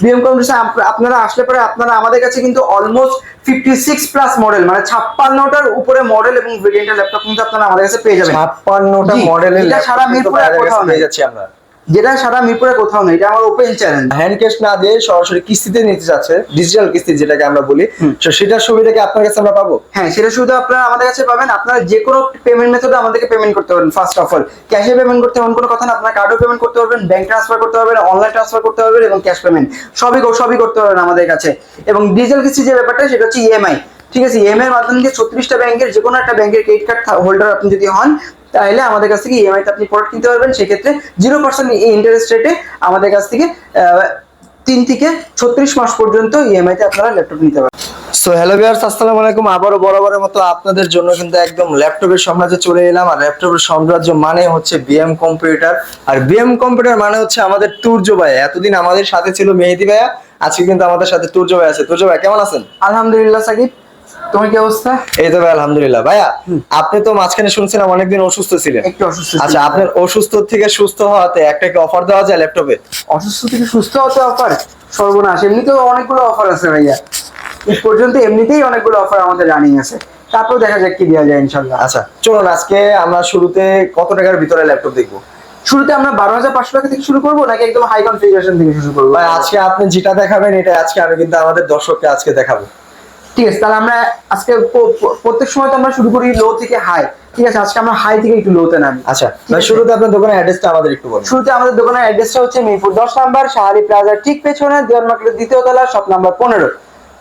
BM computers আপনারা আসলে পরে আপনারা আমাদের কাছে কিন্তু almost fifty six plus model মানে ছাপ্পান্নটার উপরে মডেল এবং ভেরিয়েন্টের ল্যাপটপ কিন্তু আপনারা আমাদের কাছে পেয়ে যাবেন ছাপ্পান্নটা মডেল মডেলের এটা সারা মিরপুরে। পেয়ে যাচ্ছি আমরা যেটা সারা মিরপুরে কোথাও নেই এটা আমার ওপেন চ্যালেঞ্জ হ্যান্ড ক্যাশ না দিয়ে সরাসরি কিস্তিতে নিতে যাচ্ছে ডিজিটাল কিস্তি যেটাকে আমরা বলি। তো সেটার সুবিধা কি আপনার কাছে আমরা পাবো? হ্যাঁ সেটা শুধু আপনারা আমাদের কাছে পাবেন। আপনারা যে কোনো পেমেন্ট মেথডে আমাদেরকে পেমেন্ট করতে পারবেন ফার্স্ট অফ অল ক্যাশে পেমেন্ট করতে এমন কোনো কথা না আপনারা কার্ডও পেমেন্ট করতে পারবেন ব্যাংক ট্রান্সফার করতে পারবেন অনলাইন ট্রান্সফার করতে পারবেন এবং ক্যাশ পেমেন্ট সবই সবই করতে পারবেন আমাদের কাছে। এবং ডিজিটাল কিস্তি যে ব্যাপারটা সেটা হচ্ছে ইএমআই ঠিক আছে ইএমআই এর মাধ্যমে ছত্রিশটা ব্যাংকের যে কোনো একটা ব্যাংকের ক্রেডিট কার্ড হোল্ডার আপনি যদি হন তাহলে আমাদের কাছ থেকে ইএমআই তে আপনি প্রোডাক্ট কিনতে পারবেন। সেক্ষেত্রে জিরো পার্সেন্ট ইন্টারেস্ট রেটে আমাদের কাছ থেকে তিন থেকে ছত্রিশ মাস পর্যন্ত ইএমআই তে আপনারা ল্যাপটপ নিতে পারবেন। সো হ্যালো ভিউয়ার্স আসসালামু আলাইকুম। আবারও বরাবরের মতো আপনাদের জন্য কিন্তু একদম ল্যাপটপের সাম্রাজ্যে চলে এলাম। আর ল্যাপটপের সাম্রাজ্য মানে হচ্ছে বিএম কম্পিউটার আর বিএম কম্পিউটার মানে হচ্ছে আমাদের তুর্য ভাই। এতদিন আমাদের সাথে ছিল মেহেদি ভাইয়া আজকে কিন্তু আমাদের সাথে তুর্য ভাই আছে। তুর্য ভাই কেমন আছেন? আলহামদুলিল্লাহ সাকিব। তোমার কি অবস্থা? এই তো ভাই আলহামদুলিল্লাহ। ভাইয়া আপনি তো মাঝখানে শুনছিলাম অনেকদিন অসুস্থ ছিলেন। একটু অসুস্থ আচ্ছা আপনার অসুস্থ থেকে সুস্থ হওয়াতে একটা কি অফার দেওয়া যায় ল্যাপটপে? অসুস্থ থেকে সুস্থ হতে অফার সর্বনাশ এমনিতেও অনেকগুলো অফার আছে ভাইয়া। এই পর্যন্ত এমনিতেই অনেকগুলো অফার আমাদের রানিং আছে। তারপর দেখা যাক কি দেওয়া যায় ইনশাল্লাহ। আচ্ছা চলুন আজকে আমরা শুরুতে কত টাকার ভিতরে ল্যাপটপ দেখব? শুরুতে আমরা বারো হাজার পাঁচশো টাকা থেকে শুরু করব নাকি একদম হাই কনফিগারেশন থেকে শুরু করব? ভাই আজকে আপনি যেটা দেখাবেন এটা আজকে আমি কিন্তু আমাদের দর্শককে আজকে দেখাবো। ঠিক আছে তাহলে আমরা আজকে প্রত্যেক সময় তো আমরা শুরু করি লো থেকে হাই ঠিক আছে আজকে আমরা হাই থেকে একটু লোতে নামি। আচ্ছা ভাই শুরুতে আপনার দোকানের অ্যাড্রেসটা আমাদের একটু বলুন। শুরুতে আমাদের দোকানের অ্যাড্রেসটা হচ্ছে মিরপুর দশ নাম্বার শাহারি প্লাজার ঠিক পেছনে দেওয়ান মার্কেটের দ্বিতীয় তলা শপ নাম্বার পনেরো।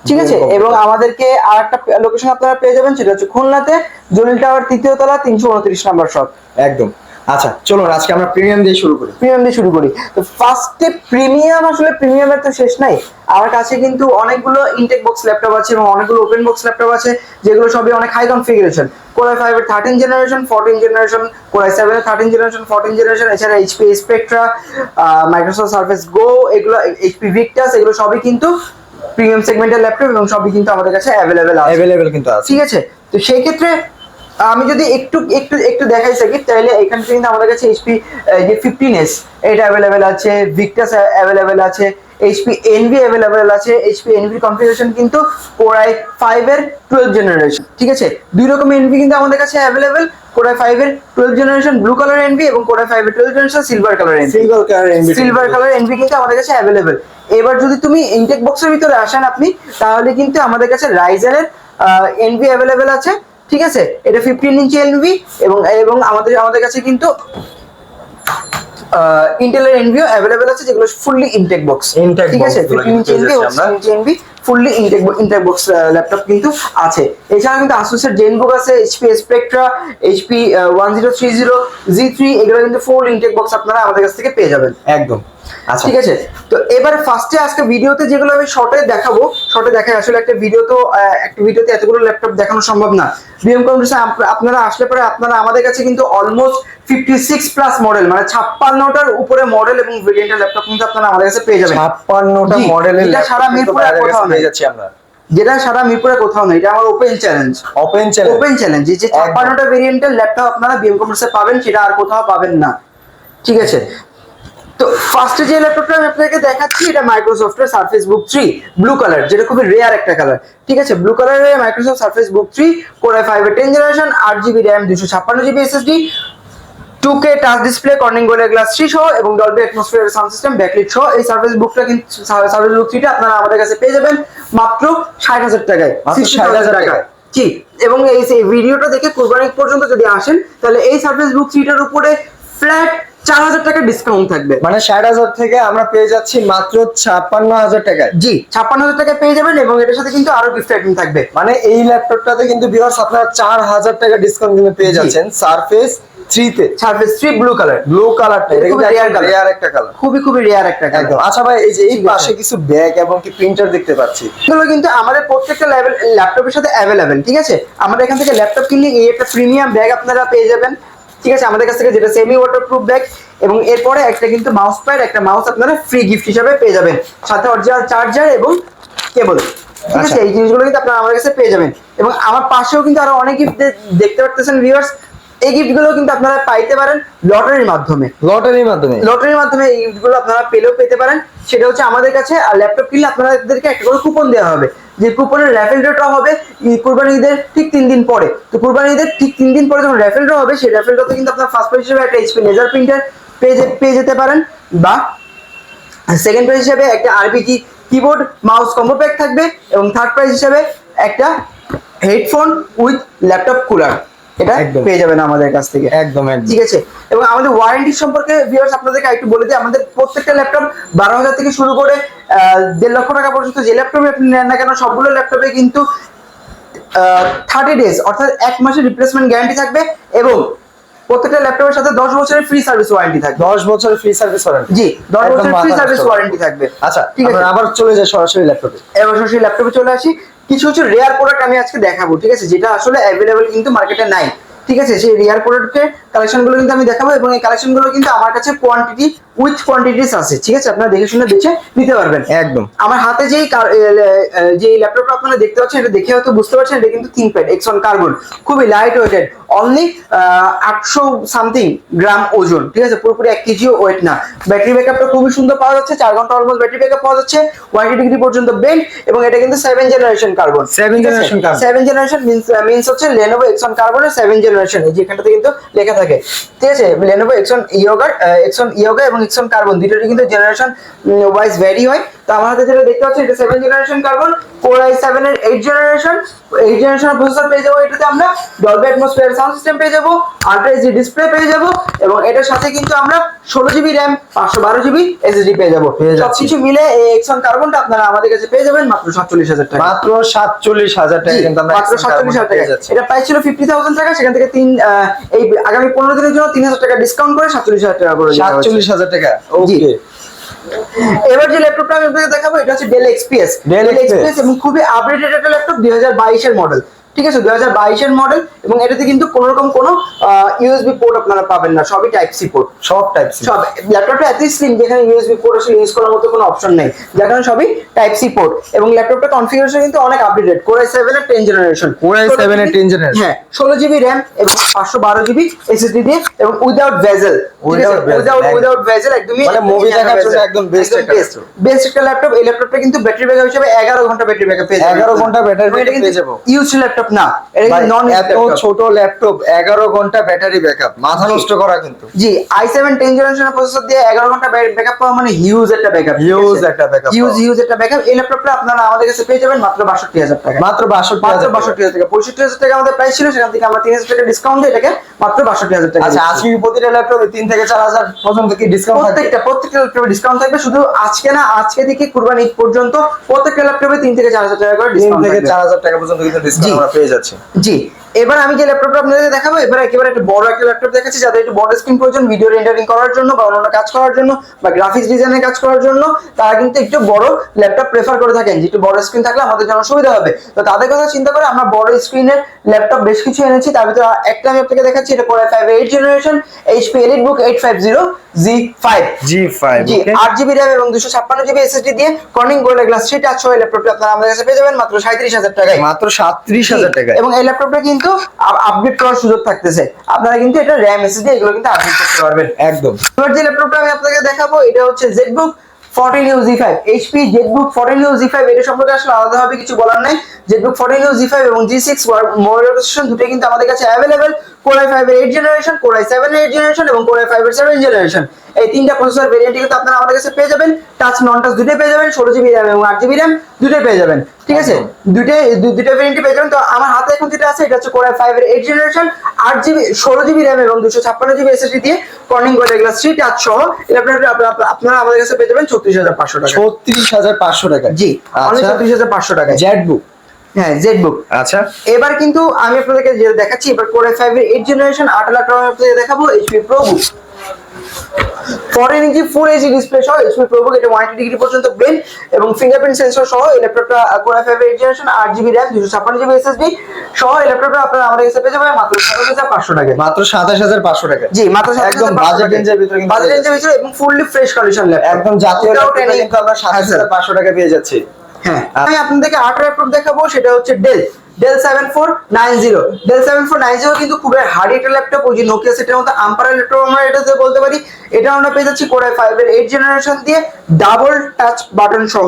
ঠিক আছে? এবং আমাদেরকে আর একটা লোকেশন আপনারা পেয়ে যাবেন সেটা হচ্ছে খুলনাতে জলিল টাওয়ার তৃতীয় তলা তিনশো উনত্রিশ নাম্বার শপ। একদম। আচ্ছা চলো আজকে আমরা প্রিমিয়াম দিয়ে শুরু করি। প্রিমিয়াম দিয়ে শুরু করি। তো ফার্স্টে প্রিমিয়াম আসলে প্রিমিয়ামের তো শেষ নাই। আমার কাছে কিন্তু অনেকগুলো ইনটেক বক্স ল্যাপটপ আছে এবং অনেকগুলো ওপেন বক্স ল্যাপটপ আছে যেগুলো সবই অনেক হাই কনফিগারেশন কোরাই ফাইভের thirteen generation fourteen generation Core i সেভেনের থার্টিন জেনারেশন ফোরটিন জেনারেশন এছাড়া HP Spectre Microsoft Surface Go এগুলো এইচপি ভিক্টাস এগুলো সবই কিন্তু প্রিমিয়াম সেগমেন্টের ল্যাপটপ এবং সবই কিন্তু আমাদের কাছে অ্যাভেলেবেল আছে। অ্যাভেলেবেল কিন্তু আছে। ঠিক আছে? তো সেই ক্ষেত্রে আমি যদি একটু একটু একটু দেখাই থাকি তাহলে এখানে কিন্তু আমাদের কাছে এইচপি যে ফিফটিন এস এটা অ্যাভেলেবেল আছে ভিক্টাস অ্যাভেলেবেল আছে এইচপি এনভি অ্যাভেলেবেল আছে এইচপি এনভি কনফিগারেশন কিন্তু কোরাই ফাইভ এর টুয়েলভ জেনারেশন ঠিক আছে? দুই রকম এনভি কিন্তু আমাদের কাছে অ্যাভেলেবেল কোরাই ফাইভ এর twelve generation blue colour Envy এবং কোরাই ফাইভ এর twelve generation silver colour Envy single colour MB silver colour Envy কিন্তু আমাদের কাছে অ্যাভেলেবেল এবার যদি তুমি ইনটেক বক্সের ভিতরে আসেন আপনি তাহলে কিন্তু আমাদের কাছে রাইজেনের এনভি অ্যাভেলেবেল আছে ঠিক আছে? এটা ফিফটিন ইঞ্চি এনভি এবং এবং আমাদের আমাদের কাছে কিন্তু ইন্টেলের এনভিও অ্যাভেলেবেল আছে যেগুলো ফুললি ইনটেক বক্স ঠিক আছে? Fifteen inch Envy. Inch fully intact intact box laptop কিন্তু আছে। এছাড়া কিন্তু আসুসের জেনবুক আছে HP Spectre HP one zero three zero G three এগুলো কিন্তু ফুল ইনটেক বক্স আপনারা আমাদের কাছ থেকে পেয়ে যাবেন। একদম। ঠিক আছে? তো এবার ফার্স্টে আজকে ভিডিওতে যেগুলো আমি শর্টে দেখাবো শর্টে দেখাই আসলে একটা ভিডিও তো একটা ভিডিওতে এতগুলো ল্যাপটপ দেখানো সম্ভব না। বিএম কম্পিউটার্স আপনারা আসলে পরে আপনারা আমাদের কাছে কিন্তু almost fifty six plus model মানে ছাপ্পান্নটার উপরে মডেল এবং ভেরিয়েন্টের ল্যাপটপ কিন্তু আপনারা আমাদের কাছে পেয়ে যাবেন। ছাপ্পান্নটা মডেলের এটা সারা মিরপুরে কোথাও নেই। পেয়ে যাচ্ছি আমরা। যেটা সারা মিরপুরে কোথাও নেই এটা আমার open challenge open channel open challenge যে ছাপ্পান্নটা ভেরিয়েন্টের ল্যাপটপ আপনারা বিএম কম্পিউটার্সে পাবেন সেটা আর কোথাও পাবেন না। ঠিক আছে? তো ফার্স্টে যে ল্যাপটপটা আমি আপনাদেরকে দেখাচ্ছি এটা মাইক্রোসফটের Surface Book three blue colour যেটা খুবই রেয়ার একটা কালার ঠিক আছে? ব্লু কালারের Microsoft Surface Book three Core i ফাইভের টেন জেনারেশন আট জিবি র্যাম দুশো ছাপ্পান্ন GB SSD two K touch display Corning গোলের গ্লাস থ্রি সহ এবং Dolby atmosphere sound system backlit সহ। এই সার্ভিস বুকটা কিন্তু সার্ভিস বুক থ্রিটা আপনারা আমাদের কাছে পেয়ে যাবেন মাত্র ষাট হাজার টাকায়। 60,000 60,000 টাকায়। জি এবং এই ভিডিওটা দেখে কোরবানি পর্যন্ত যদি আসেন তাহলে এই সার্ভিস বুক থ্রিটার উপরে ফ্ল্যাট চার হাজার টাকা ডিসকাউন্ট থাকবে। মানে ষাট হাজার থেকে আমরা পেয়ে যাচ্ছি মাত্র ছাপ্পান্ন হাজার টাকায়। জি ছাপ্পান্ন হাজার টাকা পেয়ে যাবেন এবং এটার সাথে কিন্তু আরও গিফট আইটেম থাকবে। মানে এই ল্যাপটপটাতে কিন্তু ভিউয়ার্স আপনারা চার হাজার টাকা ডিসকাউন্ট কিন্তু পেয়ে যাচ্ছেন সারফেস থ্রিতে service three blue colour blue কালারটা এটা কিন্তু খুবই রেয়ার একটা কালার খুবই খুবই রেয়ার একটা একদম। আচ্ছা ভাই এই যে এই পাশে কিছু ব্যাগ এবং কি প্রিন্টার দেখতে পাচ্ছি। এগুলো কিন্তু আমাদের প্রত্যেকটা লেভেল ল্যাপটপের সাথে অ্যাভেলেবেল ঠিক আছে? আমাদের এখান থেকে ল্যাপটপ কিনলে এই একটা প্রিমিয়াম ব্যাগ আপনারা পেয়ে যাবেন। ঠিক আছে আমাদের কাছ থেকে যেটা সেমি ওয়াটারপ্রুফ ব্যাগ এবং এরপরে একটা কিন্তু মাউস প্যাড একটা মাউস আপনারা ফ্রি গিফট হিসাবে পেয়ে যাবেন। সাথে অরিজিনাল চার্জার এবং কেবল ঠিক আছে আচ্ছা। এই জিনিসগুলো কিন্তু আপনারা আমাদের কাছে পেয়ে যাবেন। এবং আমার পাশেও কিন্তু আরও অনেক গিফট দেখতে পারতেছেন ভিউয়ার্স এই গিফটগুলো কিন্তু আপনারা পাইতে পারেন লটারির মাধ্যমে। লটারির মাধ্যমে? লটারির মাধ্যমে এই গিফটগুলো আপনারা পেলেও পেতে পারেন। সেটা হচ্ছে আমাদের কাছে আর ল্যাপটপ কিনলে আপনাদেরকে একটা করে কুপন দেওয়া হবে। যে কুপনের র্যাফেল ড্রটা হবে কুরবানি ঈদের ঠিক তিন দিন পরে। তো কুরবানি ঈদের ঠিক তিন দিন পরে যখন র্যাফেল ড্র হবে, সেই র্যাফেল ড্রতে কিন্তু আপনার ফার্স্ট প্রাইজ হিসেবে একটা এইচপি লেজার প্রিন্টার পেয়ে পেয়ে যেতে পারেন, বা সেকেন্ড প্রাইজ হিসেবে একটা আরবিজি কিবোর্ড মাউস কম্বো প্যাক থাকবে, এবং থার্ড প্রাইজ হিসেবে একটা হেডফোন উইথ ল্যাপটপ কুলার এটা। পেয়ে যাবেন আমাদের কাছ থেকে। একদম একদম। ঠিক আছে? এবং আমাদের ওয়ারেন্টি সম্পর্কে ভিউয়ার্স আপনাদেরকে একটু বলে দিই আমাদের প্রত্যেকটা ল্যাপটপ বারো হাজার থেকে শুরু করে দেড় লক্ষ টাকা পর্যন্ত যে ল্যাপটপে আপনি নেন না কেন সবগুলো ল্যাপটপে কিন্তু থার্টি ডেজ অর্থাৎ এক মাসের রিপ্লেসমেন্ট গ্যারান্টি থাকবে এবং প্রত্যেকটা ল্যাপটপের সাথে দশ বছরের ফ্রি সার্ভিস ওয়ারেন্টি থাকবে। দশ বছরের ফ্রি সার্ভিস ওয়ারেন্টি জি দশ একদম বছরের ফ্রি সার্ভিস ওয়ারেন্টি থাকবে। আচ্ছা ঠিক আছে। আবার চলে যাই সরাসরি ল্যাপটপে। এবার সরাসরি ল্যাপটপে চলে আসি। কিছু কিছু রেয়ার প্রোডাক্ট আমি আজকে দেখাবো ঠিক আছে? যেটা আসলে অ্যাভেলেবল কিন্তু মার্কেটে নাই। ঠিক আছে? সেই রেয়ার প্রোডাক্টের কালেকশনগুলো কিন্তু আমি দেখাবো এবং এই কালেকশনগুলো কিন্তু আমার কাছে কোয়ান্টিটি উইথ কোয়ান্টিটিস আছে ঠিক আছে? আপনারা দেখে শুনে বেছে নিতে পারবেন। একদম। আমার হাতে যেই কার- এ, এ, এ, যে ল্যাপটপটা আপনারা দেখতে পাচ্ছেন এটা দেখে হয়তো বুঝতে পারছেন এটা কিন্তু থিংপ্যাড এক্সন কার্বন খুবই লাইট ওয়েটেড অনলি আটশো সামথিং গ্রাম ওজন ঠিক আছে? পুরোপুরি এক কেজিও ওয়েট না। ব্যাটারি ব্যাকআপটা খুবই সুন্দর পাওয়া যাচ্ছে চার ঘণ্টা অলমোস্ট ব্যাটারি ব্যাকআপ পাওয়া যাচ্ছে ওয়াইটি ডিগ্রি পর্যন্ত বেল্ট এবং এটা কিন্তু seven generation carbon Seven generation. Seven generation means means হচ্ছে লেনোভো এক্সন কার্বনের সেভেন জেনারেশন এই যেখানটাতে কিন্তু লেখা থাকে। ঠিক আছে? লেনোভো এক্সন ইয়োগার এক্সন ইয়োগা এবং এক্সন কার্বন দুটোরই কিন্তু জেনারেশন ওয়াইজ ভ্যারি হয়। তো আমার হাতে যেটা দেখতে পাচ্ছি এটা seven generation Carbon Core I seven এর eight generation eight generation processor পেয়ে যাব এটাতে আমরা ডলবি অ্যাটমসফিয়ার সাউন্ড সিস্টেম পেয়ে যাব আল্ট্রা এইচডি ডিসপ্লে পেয়ে যাব এবং এটার সাথে কিন্তু আমরা ষোলো জিবি র্যাম পাঁচশো বারো জিবি এসএসডি পেয়ে যাব। যাচ্ছি। সবকিছু মিলে এই এক্সন কার্বনটা আপনারা আমাদের কাছে পেয়ে যাবেন মাত্র সাতচল্লিশ হাজার টাকা। মাত্র সাতচল্লিশ হাজার টাকা কিন্তু আমরা মাত্র সাতচল্লিশ হাজার টাকা। এটা প্রাইস ছিল ফিফটি থাউজেন্ড টাকা সেখান থেকে তিন এই আগামী পনেরো দিনের জন্য তিন হাজার টাকা ডিসকাউন্ট করে সাতচল্লিশ হাজার টাকা করে সাতচল্লিশ হাজার টাকা। ওকে এবার যে ল্যাপটপটা আমি আপনাদের দেখাবো এটা হচ্ছে ডেল এক্সপিএস Dell এক্সপিএস এবং খুবই আপডেটেড একটা ল্যাপটপ দুই হাজার বাইশের মডেল ঠিক আছে দুই হাজার বাইশের মডেল এবং এটাতে কিন্তু কোনো রকম কোনো ইউএসবি পোর্ট আপনারা পাবেন না সবই টাইপ সি পোর্ট সব টাইপ সব ল্যাপটপটা এতই স্লিম যেখানে ইউএসবি পোর্ট আসলে ইউজ করার মতো কোনো অপশন নেই যার কারণে সবই টাইপ সি পোর্ট এবং ল্যাপটপটা কনফিগারেশন কিন্তু অনেক আপডেটেড কোর সেভেন এর টেন জেনারেশন Core i7 এর 10 generation। হ্যাঁ ষোলো জিবি র্যাম এবং পাঁচশো বারো জিবি এসএসডি দিয়ে এবং without bezel without. Without bezel একদমই মানে movie দেখার জন্য একদম একটা বেস্ট বেস্ট একটা ল্যাপটপ এই ল্যাপটপটা কিন্তু ব্যাটারি ব্যাকআপ হিসেবে এগারো ঘণ্টা ব্যাটারি ব্যাকআপ পেয়ে 11 ঘণ্টা এটা কিন্তু পেয়ে যাব। ইউজ ল্যাপটপ না। এটা নন এত ছোট ল্যাপটপ এগারো ঘণ্টা ব্যাটারি ব্যাকআপ মাথা নষ্ট করা কিন্তু। জি আই সেভেন টেন জেনারেশনের প্রসেসর দিয়ে এগারো ঘণ্টা ব্যাকআপ পাওয়া মানে হিউজ একটা ব্যাকআপ Huge একটা backup হিউজ হিউজ একটা ব্যাকআপ এই ল্যাপটপটা আপনারা আমাদের কাছে পেয়ে যাবেন মাত্র বাষট্টি হাজার টাকা। মাত্র বাষট্টি মাত্র হাজার বাষট্টি হাজার টাকা। পঁয়ষট্টি হাজার টাকা আমাদের প্রাইস ছিল সেখান থেকে আমরা তিন হাজার টাকা ডিসকাউন্ট দিয়ে এটাকে মাত্র বাষট্টি হাজার টাকা আচ্ছা আজকে প্রতিটা ল্যাপটপে তিন থেকে চার হাজার পর্যন্ত কি ডিসকাউন্ট থাকবে? প্রত্যেকটা প্রত্যেকটা ল্যাপটপে ডিসকাউন্ট থাকবে। শুধু আজকে না আজকে থেকে কুরবানি পর্যন্ত প্রত্যেকটা ল্যাপটপে তিন থেকে চার হাজার টাকা করে ডিসকাউন্ট থেকে থাকবে। চার হাজার টাকা পর্যন্ত কিন্তু ডিসকাউন্ট পেয়ে যাচ্ছে। জি। এবার আমি যে ল্যাপটপটা আপনাদের দেখাবো এবার একেবারে একটা বড় একটা ল্যাপটপ দেখাচ্ছি যাদের একটু বড় স্ক্রিন প্রয়োজন ভিডিও রেন্ডারিং করার জন্য বা অন্যান্য কাজ করার জন্য বা গ্রাফিক্স ডিজাইনের কাজ করার জন্য তারা কিন্তু একটু বড় ল্যাপটপ প্রেফার করে থাকেন। যে একটু বড় স্ক্রিন থাকলে আমাদের জন্য সুবিধা হবে। তো তাদের কথা চিন্তা করে আমরা বড় স্ক্রিনের ল্যাপটপ বেশ কিছু এনেছি। তার ভিতরে একটা আমি আপনাকে দেখাচ্ছি এটা Core i five eight generation HP EliteBook eight five zero G five G five G আট জিবি র্যাম এবং দুশো ছাপ্পান্ন জিবি এসএসডি দিয়ে Corning gold glass three touch ল্যাপটপটা আপনারা আমাদের কাছে পেয়ে যাবেন মাত্র সাঁত্রিশ হাজার টাকায়। মাত্র সাতত্রিশ হাজার টাকা এবং এই ল্যাপটপটা কিন্তু আপডেট করার সুযোগ থাকতেছে। আপনারা কিন্তু এটা র্যাম এসএসডি এগুলো কিন্তু আপডেট করতে পারবেন। একদম। এবার যে ল্যাপটপটা আমি আপনাকে দেখাবো এটা হচ্ছে ZBook fourteen U G five HP ZBook fourteen U G five এটা সম্পর্কে আসলে আলাদাভাবে কিছু বলার নাই। ZBook fourteen U G five এবং জি সিক্স মোবাইল দুটোই কিন্তু আমাদের কাছে অ্যাভেলেবেল কোরাই ফাইভ এর eight generation Core i seven eight generation এবং কোরাই ফাইভ এর সেভেন জেনারেশন এই তিনটা প্রসেসর ভেরিয়েন্ট কিন্তু আপনারা আমাদের কাছে পেয়ে যাবেন। টাচ নন টাচ দুটোই পেয়ে যাবেন ষোলো জিবি র্যাম এবং আট জিবি র্যাম দুটোই পেয়ে যাবেন। ঠিক আছে? দুইটাই দু- দুইটা ভেরিয়েন্ট পেয়ে যাবেন। তো আমার হাতে এখন যেটা আছে এটা হচ্ছে কোরাই ফাইভ এর এইট জেনারেশন আট জিবি ষোলো জিবি র্যাম এবং দুশো ছাপ্পান্ন জিবি এসএসডি দিয়ে Corning gold glass three touch সহ আপনারা আমাদের কাছে পেয়ে যাবেন ছত্রিশ হাজার পাঁচশো টাকা। ছত্রিশ হাজার পাঁচশো টাকা। জি অনলি আচ্ছা। ছত্রিশ হাজার পাঁচশো টাকা জেটবুক হ্যাঁ জেটবুক আচ্ছা। এবার কিন্তু আমি আপনাদেরকে যে দেখাচ্ছি এবার কোরাই ফাইভ এর এইট জেনারেশন আট লাখ টাকা দেখাবো HP ProBook fourteen inch full HD display সহ এইচপি প্রোবুক এটা ওয়ান ডিগ্রি পর্যন্ত বেন এবং ফিঙ্গারপ্রিন্ট সেন্সর সহ এই ল্যাপটপটা Core i five eight generation আট জিবি র্যাম দুশো ছাপ্পান্ন জিবি এসএসডি সহ এই ল্যাপটপটা আপনারা আমাদের কাছে পেয়ে যাবেন মাত্র সাতাশ হাজার পাঁচশো টাকা মাত্র সাতাশ হাজার পাঁচশো টাকা জি মাত্র একদম বাজেট রেঞ্জের ভিতরে কিন্তু বাজেট রেঞ্জের ভিতরে এবং ফুললি ফ্রেশ কন্ডিশন ল্যাপটপ একদম জাতীয় ল্যাপটপে কিন্তু আমরা সাতাশ হাজার। পাঁচশো টাকা পেয়ে যাচ্ছি। হ্যাঁ আমি আপনাদেরকে আট ল্যাপটপ দেখাবো সেটা হচ্ছে Dell Dell seven four nine zero Dell seven four nine zero কিন্তু খুবই হার্ড একটা ল্যাপটপ ওই যে নোকিয়া সেটের মতো আম্পায়ার ল্যাপটপ আমরা এটাতে বলতে পারি এটা আমরা পেয়ে যাচ্ছি কোরাই ফাইভ এর এইট জেনারেশন দিয়ে ডাবল টাচ বাটন সহ।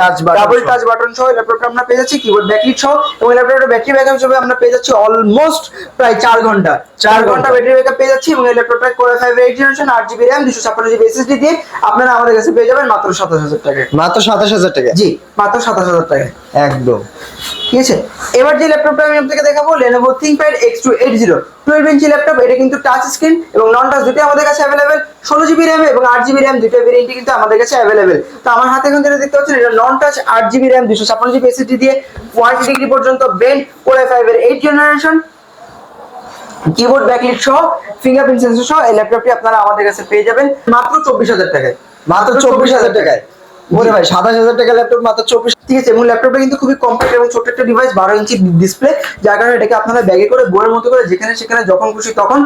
touch button double touch button সহ ল্যাপটপটা আমরা পেয়ে যাচ্ছি কিবোর্ড ব্যাটারি সহ এবং ল্যাপটপের ব্যাটারি ব্যাকআপ হিসেবে আমরা পেয়ে যাচ্ছি অলমোস্ট প্রায় চার ঘণ্টা। চার ঘণ্টা। ঘণ্টা। ব্যাটারি ব্যাকআপ পেয়ে যাচ্ছি এবং এই ল্যাপটপটা Core i five eight generation আট জিবি র্যাম দুশো ছাপ্পান্ন জিবি এসএসডি দিয়ে আপনারা আমাদের কাছে পেয়ে যাবেন মাত্র সাতাশ হাজার টাকা মাত্র সাতাশ হাজার টাকা জি মাত্র সাতাশ হাজার টাকা একদম। ঠিক আছে? এবার যে ল্যাপটপটা আমি আপনাকে দেখাবো Lenovo ThinkPad X280 12 ইঞ্চি ল্যাপটপ এটা কিন্তু টাচ স্ক্রিন এবং নন টাচ দুটোই আমাদের কাছে অ্যাভেলেবেল ষোলো জিবি র্যাম এবং আট জিবি র্যাম দুটো ভেরিয়েন্টই কিন্তু আমাদের কাছে অ্যাভেলেবেল তো আমার হাতে এখন যেটা দেখতে পাচ্ছেন এটা নন টাচ আট জিবি র্যাম দুশো ছাপ্পান্ন জিবি এসএসডি দিয়ে ওয়ান ডিগ্রি পর্যন্ত বেন্ড কোরে ফাইভ এর এইট জেনারেশন কিবোর্ড ব্যাকলিট সহ ফিঙ্গারপ্রিন্ট সেন্সর সহ এই ল্যাপটপটি আপনারা আমাদের কাছে পেয়ে যাবেন মাত্র চব্বিশ হাজার টাকায়। মাত্র চব্বিশ হাজার টাকায়। বলে ভাই, সাতাশ হাজার টাকা ল্যাপটপ মাত্র চব্বিশ ঠিক আছে, এবং ল্যাপটপটা কিন্তু খুবই কম্প্যাক্ট এবং ছোট্ট একটা ডিভাইস বারো ইঞ্চি ডিসপ্লে যার কারণে এটাকে আপনারা ব্যাগে করে বইয়ের মতো করে যেখানে সেখানে যখন খুশি তখন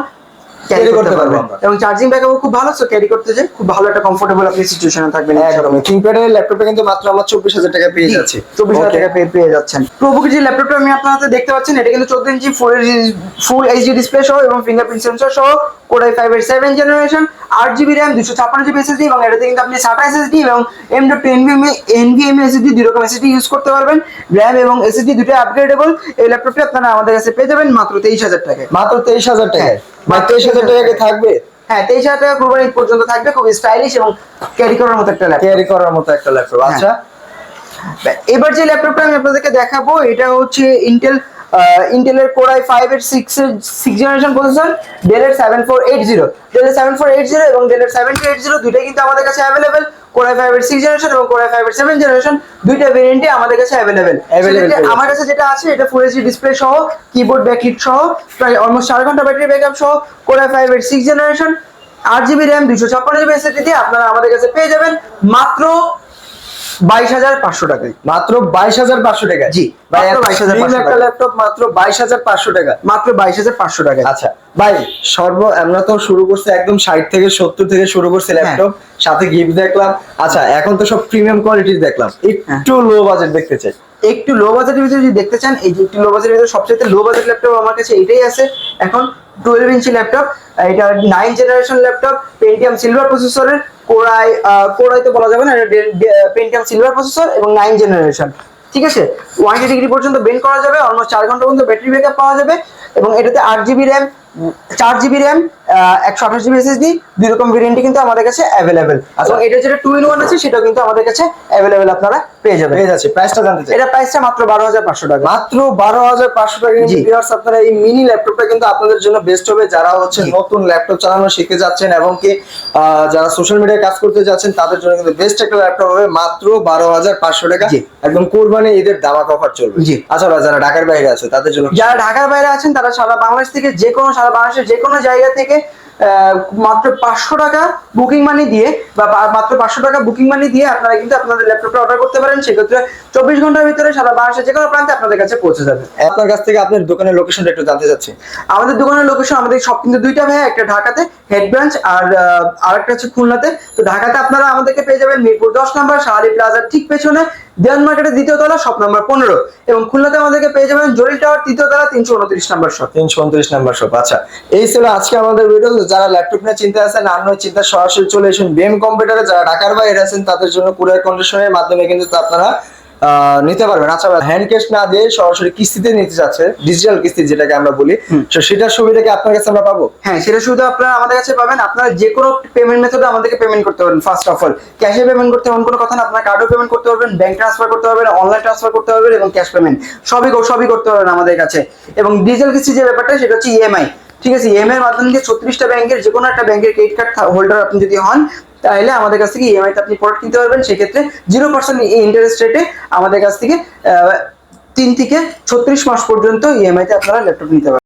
ক্যারি করতে পারবেন এবং চার্জিং ব্যাকআপও খুব ভালো সো ক্যারি করতে যে খুব ভালো একটা কমফোর্টেবল আপনি সিচুয়েশনে থাকবেন একদম থিঙ্কপ্যাডের ল্যাপটপটা কিন্তু মাত্র আমরা চব্বিশ হাজার টাকা পেয়ে যাচ্ছি। চব্বিশ হাজার Okay. টাকা পেয়ে পেয়ে যাচ্ছেন। যে ল্যাপটপটা আমি আপনার হাতে দেখতে পাচ্ছেন এটা কিন্তু চোদ্দ ইঞ্চি ফুল ফুল এইচডি ডিসপ্লে সহ এবং ফিঙ্গারপ্রিন্ট সেন্সর সহ কোডাই ফাইভ এর সেভেন জেনারেশন আট জিবি র্যাম দুশো ছাপ্পান্ন জিবি এসএসডি এবং এটাতে কিন্তু আপনি সাটা এসএসডি এবং M dot NVMe NVMe SSD দুই রকম এসএসডি ইউজ করতে পারবেন। র্যাম এবং এসএসডি দুটো আপগ্রেডেবল এই ল্যাপটপটি আপনারা আমাদের কাছে পেয়ে যাবেন মাত্র তেইশ হাজার টাকায়। মাত্র তেইশ হাজার টাকায়। ভাই তেইশ হাজার টাকা থাকবে? হ্যাঁ তেইশ হাজার টাকা কুরবানি পর্যন্ত থাকবে খুব স্টাইলিশ এবং ক্যারি করার মতো একটা ল্যাপটপ ক্যারি করার মতো একটা ল্যাপটপ আচ্ছা। এবার যে ল্যাপটপটা আমি আপনাদেরকে দেখাবো এটা হচ্ছে ইন্টেল ইন্টেলের কোরাই ফাইভ এর সিক্স এর সিক্স জেনারেশন প্রসেসর ডেলের সেভেন ফোর এইট জিরো ডেলের সেভেন ফোর এইট জিরো এবং ডেলের সেভেন টু এইট জিরো দুইটাই কিন্তু আমাদের কাছে available Core i five six generation এবং Core i five seven generation দুইটা ভেরিয়েন্টই আমাদের কাছে অ্যাভেলেবেল আমার কাছে যেটা আছে এটা ফুল এইচডি ডিসপ্লে সহ কিবোর্ড ব্যাকলিট সহ প্রায় অলমোস্ট চার ঘণ্টা ব্যাটারি ব্যাকআপ সহ Core i five six generation আট জিবি র্যাম দুশো ছাপ্পান্ন জিবি এসএসডি দিয়ে আপনারা আমাদের কাছে পেয়ে যাবেন। মাত্র বাইশ হাজার পাঁচশো টাকায়। মাত্র বাইশ হাজার পাঁচশো টাকা জি, ভাই মাত্র এত 22,500 slim একটা ল্যাপটপ মাত্র বাইশ হাজার পাঁচশো টাকা মাত্র বাইশ হাজার পাঁচশো টাকায়। আচ্ছা ভাই সর্ব আমরা তো শুরু করছি একদম ষাট থেকে সত্তর থেকে শুরু করছি হ্যাঁ। ল্যাপটপ সাথে গিফট দেখলাম। আচ্ছা এখন তো সব প্রিমিয়াম কোয়ালিটির দেখলাম। একটু লো বাজেট দেখতে চাই। একটু লো বাজেটের ভিতরে যদি দেখতে চান এই যে একটু লো বাজেটের ভিতরে সবচেয়ে লো বাজেট ল্যাপটপ আমার কাছে এটাই আছে। এখন টুয়েলভ ইঞ্চি ল্যাপটপ এটা nine generation laptop Pentium silver প্রসেসরের কোরাই কোরাই তো বলা যাবে না, এটা পেন্টিয়াম সিলভার প্রসেসর এবং নাইন জেনারেশন ঠিক আছে? ওয়ানটি ডিগ্রি পর্যন্ত বেন্ড করা যাবে অলমোস্ট চার ঘণ্টা পর্যন্ত ব্যাটারি ব্যাকআপ পাওয়া যাবে, এবং এটাতে আট জিবি র্যাম চার জিবি র্যাম একশো আঠাশ জিবি এসএসডি দুই রকম ভেরিয়েন্টই কিন্তু আমাদের কাছে অ্যাভেলেবেল আচ্ছা। এবং এটা যেটা টু ইন ওয়ান আছে সেটাও কিন্তু আমাদের কাছে অ্যাভেলেবেল আপনারা পেয়ে যাবেন। পেয়ে যাচ্ছে প্রাইসটা জানতে চাই। এটা প্রাইসটা মাত্র বারো হাজার পাঁচশো টাকা। মাত্র বারো হাজার পাঁচশো টাকা। ভিউয়ার্স আপনারা এই মিনি ল্যাপটপটা কিন্তু আপনাদের জন্য বেস্ট হবে। যারা হচ্ছে নতুন ল্যাপটপ চালানো শিখতে যাচ্ছেন এবং কি যারা সোশ্যাল মিডিয়ায় কাজ করতে যাচ্ছেন তাদের জন্য কিন্তু বেস্ট একটা ল্যাপটপ হবে মাত্র বারো হাজার পাঁচশো টাকা। একদম কোরবানি ঈদের দামাক অফার চলবে। জি। আচ্ছা যারা ঢাকার বাইরে আছে তাদের জন্য যারা ঢাকার বাইরে আছেন তারা সারা বাংলাদেশ থেকে যে কোনো সারা বাংলাদেশের যে কোনো জায়গা থেকে মাত্র পাঁচশো টাকা বুকিং মানি দিয়ে বা মাত্র পাঁচশো টাকা বুকিং মানি দিয়ে আপনারা কিন্তু আপনাদের ল্যাপটপটা অর্ডার করতে পারেন। সেক্ষেত্রে চব্বিশ ঘণ্টার ভিতরে সারা বাংলাদেশের যে কোনো প্রান্তে আপনাদের কাছে পৌঁছে যাবে। আপনার কাছ থেকে আপনার দোকানের লোকেশনটা একটু জানতে চাচ্ছি। আমাদের দোকানের লোকেশন আমাদের সব কিন্তু দুইটা ভাই একটা ঢাকাতে হেড ব্রাঞ্চ আর আরেকটা হচ্ছে খুলনাতে। তো ঢাকাতে আপনারা আমাদেরকে পেয়ে যাবেন মিরপুর দশ নম্বর শাহালি প্লাজার ঠিক পেছনে দেওয়ান মার্কেটের দ্বিতীয় তলা, শপ নাম্বার পনেরো। এবং খুলনাতে আমাদেরকে পেয়ে যাবেন জরিল টাওয়ার, তৃতীয় তলা, তিনশো উনত্রিশ নাম্বার শপ। তিনশো উনত্রিশ নাম্বার শপ আচ্ছা। এই ছিল আজকে আমাদের ভিডিও যারা ল্যাপটপ নিয়ে চিন্তা আছেন আর নয় চিন্তা সরাসরি চলে আসুন বিএম কম্পিউটারে যারা ঢাকার বাইরে আছেন, তাদের জন্য কুরিয়ার কন্ডিশনের মাধ্যমে কিন্তু আপনারা নিতে পারবেন। আচ্ছা হ্যান্ড ক্যাশ না দিয়ে সরাসরি কিস্তিতে নিতে চাচ্ছে ডিজিটাল কিস্তি যেটাকে আমরা বলি। তো সেটার সুবিধা কি আপনার কাছে আমরা পাবো? হ্যাঁ সেটা শুধু আপনারা আমাদের কাছে পাবেন। আপনারা যে কোনো পেমেন্ট মেথডে আমাদেরকে পেমেন্ট করতে পারবেন ফার্স্ট অফ অল ক্যাশে পেমেন্ট করতে এমন কোনো কথা না আপনারা কার্ডও পেমেন্ট করতে পারবেন ব্যাংক ট্রান্সফার করতে পারবেন অনলাইন ট্রান্সফার করতে পারবেন এবং ক্যাশ পেমেন্ট সবই সবই করতে পারবেন আমাদের কাছে। এবং ডিজিটাল কিস্তি যে ব্যাপারটা সেটা হচ্ছে ইএমআই ঠিক আছে ইএমআই এর মাধ্যমে দিয়ে ছত্রিশটা ব্যাংকের যে কোনো একটা ব্যাংকের ক্রেডিট কার্ড হোল্ডার আপনি যদি হন তাহলে আমাদের কাছ থেকে ইএমআই তে আপনি প্রোডাক্ট কিনতে পারবেন। সেক্ষেত্রে জিরো পার্সেন্ট ইন্টারেস্ট রেটে আমাদের কাছ থেকে তিন থেকে ছত্রিশ মাস পর্যন্ত ইএমআই তে আপনারা ল্যাপটপ নিতে পারবেন।